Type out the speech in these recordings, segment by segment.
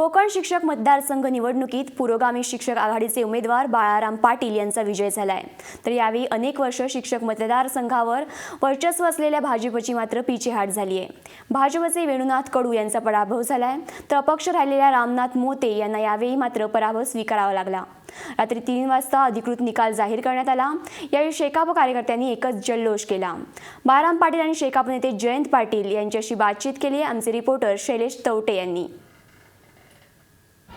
कोकण शिक्षक मतदारसंघ निवडणुकीत पुरोगामी शिक्षक आघाडीचे उमेदवार बाळाराम पाटील यांचा विजय झालाय. तर यावेळी अनेक वर्ष शिक्षक मतदारसंघावर वर्चस्व असलेल्या भाजपची मात्र पिछेहाट झाली आहे भाजपचे वेणुनाथ कडू यांचा पराभव झालाय. तर अपक्ष राहिलेल्या रामनाथ मोते यांना यावेळी मात्र पराभव स्वीकारावा लागला. रात्री तीन वाजता अधिकृत निकाल जाहीर करण्यात आला. यावेळी शेकाप कार्यकर्त्यांनी एकच जल्लोष केला. बाळाराम पाटील आणि शेकाप नेते जयंत पाटील यांच्याशी बातचीत केली. आमचे रिपोर्टर शैलेश तवटे यांनी.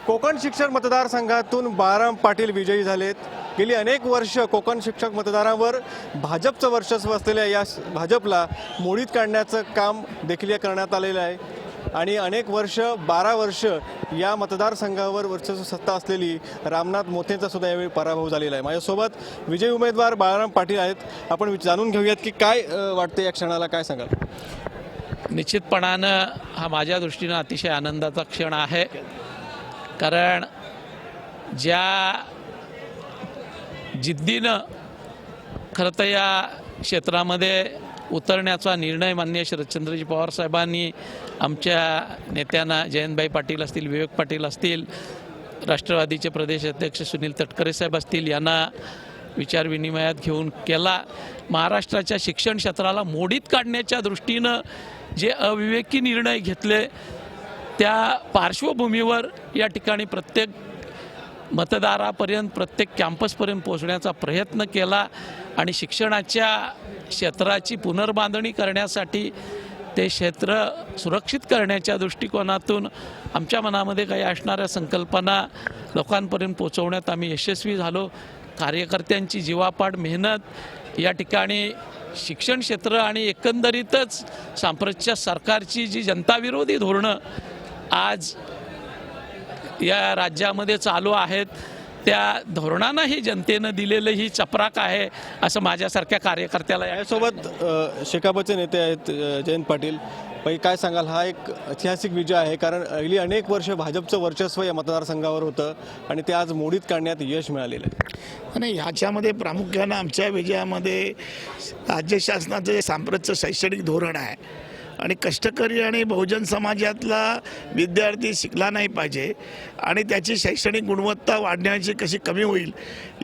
कोकण शिक्षक मतदारसंघातून बाराम पाटील विजयी झालेत. गेली अनेक वर्ष कोकण शिक्षक मतदारांवर भाजपचं वर्चस्व असलेल्या या भाजपला मोडीत काढण्याचं काम देखील या करण्यात आलेलं आहे. आणि अनेक वर्ष बारा वर्ष या मतदारसंघावर वर्चस्व सत्ता असलेली रामनाथ मोतेंचा सुद्धा यावेळी पराभव झालेला आहे. माझ्यासोबत विजयी उमेदवार बाळाराम पाटील आहेत. आपण जाणून घेऊयात की काय वाटते या क्षणाला काय सांगाल? निश्चितपणानं हा माझ्या दृष्टीनं अतिशय आनंदाचा क्षण आहे. कारण ज्या जिद्दीनं खरं तर या क्षेत्रामध्ये उतरण्याचा निर्णय मान्य शरदचंद्रजी पवार साहेबांनी आमच्या नेत्यांना जयंतभाई पाटील असतील विवेक पाटील असतील राष्ट्रवादीचे प्रदेश अध्यक्ष सुनील तटकरे साहेब असतील यांना विचारविनिमयात घेऊन केला. महाराष्ट्राच्या शिक्षण क्षेत्राला मोडीत काढण्याच्या दृष्टीनं जे अविवेकी निर्णय घेतले त्या पार्श्वभूमीवर या ठिकाणी प्रत्येक मतदारापर्यंत प्रत्येक कॅम्पसपर्यंत पोहोचण्याचा प्रयत्न केला आणि शिक्षणाच्या क्षेत्राची पुनर्बांधणी करण्यासाठी ते क्षेत्र सुरक्षित करण्याच्या दृष्टिकोनातून आमच्या मनामध्ये काही असणाऱ्या संकल्पना लोकांपर्यंत पोचवण्यात आम्ही यशस्वी झालो. कार्यकर्त्यांची जीवापाड मेहनत या ठिकाणी शिक्षण क्षेत्र आणि एकंदरीतच सांप्रतच्या सरकारची जी जनताविरोधी धोरणं आज या राज्यामध्ये चालू आहेत. त्या धोरणांनाही जनतेनं दिलेलं ही चपराक आहे असं माझ्यासारख्या कार्यकर्त्याला या- यासोबत शेकापचे नेते आहेत जयंत पाटील. बाई काय सांगाल? हा एक ऐतिहासिक विजय आहे कारण गेली अनेक वर्ष भाजपचं वर्चस्व या मतदारसंघावर होतं आणि ते आज मोडीत काढण्यात यश मिळालेलं आहे. आणि ह्याच्यामध्ये प्रामुख्यानं आमच्या विजयामध्ये राज्य शासनाचं जे सांप्रतचं शैक्षणिक धोरण आहे आणि कष्टकरी आणि बहुजन समाजातला विद्यार्थी शिकला नाही पाहिजे आणि त्याची शैक्षणिक गुणवत्ता वाढण्याची कशी कमी होईल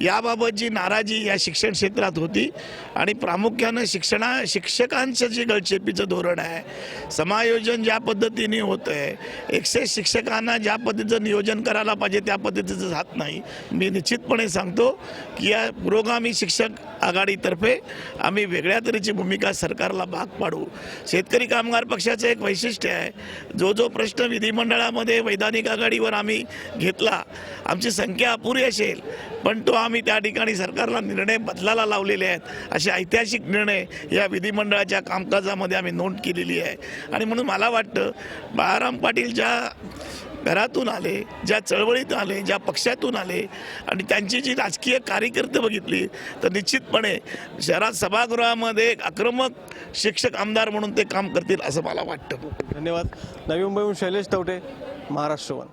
याबाबतची नाराजी या शिक्षण क्षेत्रात होती आणि प्रामुख्यानं शिक्षणा शिक्षकांचं जे गळचेपीचं धोरण आहे समायोजन ज्या पद्धतीने होतं आहे एकशे शिक्षकांना ज्या पद्धतीचं नियोजन करायला पाहिजे त्या पद्धतीचं जात नाही. मी निश्चितपणे सांगतो की या पुरोगामी शिक्षक आघाडीतर्फे आम्ही वेगळ्या तऱ्हेची भूमिका सरकारला भाग पाडू. शेतकरी कामगार पक्षाचं एक वैशिष्ट्य आहे. जो जो प्रश्न विधिमंडळामध्ये वैधानिक आघाडीवर आम्ही घेतला आमची संख्या अपुरी असेल पण तो आम्ही त्या ठिकाणी सरकारला निर्णय बदलायला लावलेले आहेत. असे ऐतिहासिक निर्णय या विधिमंडळाच्या कामकाजामध्ये आम्ही नोंद केलेली आहे. आणि म्हणून मला वाटतं बाळाराम पाटील ज्या घरातून आले ज्या चळवळीत आले ज्या पक्षातून आले आणि त्यांची जी राजकीय कार्यकर्ते बघितली तर निश्चितपणे शहरात सभागृहामध्ये एक आक्रमक शिक्षक आमदार म्हणून ते काम करतील असं मला वाटतं. धन्यवाद. नवी मुंबईहून शैलेश तवटे महाराष्ट्रवन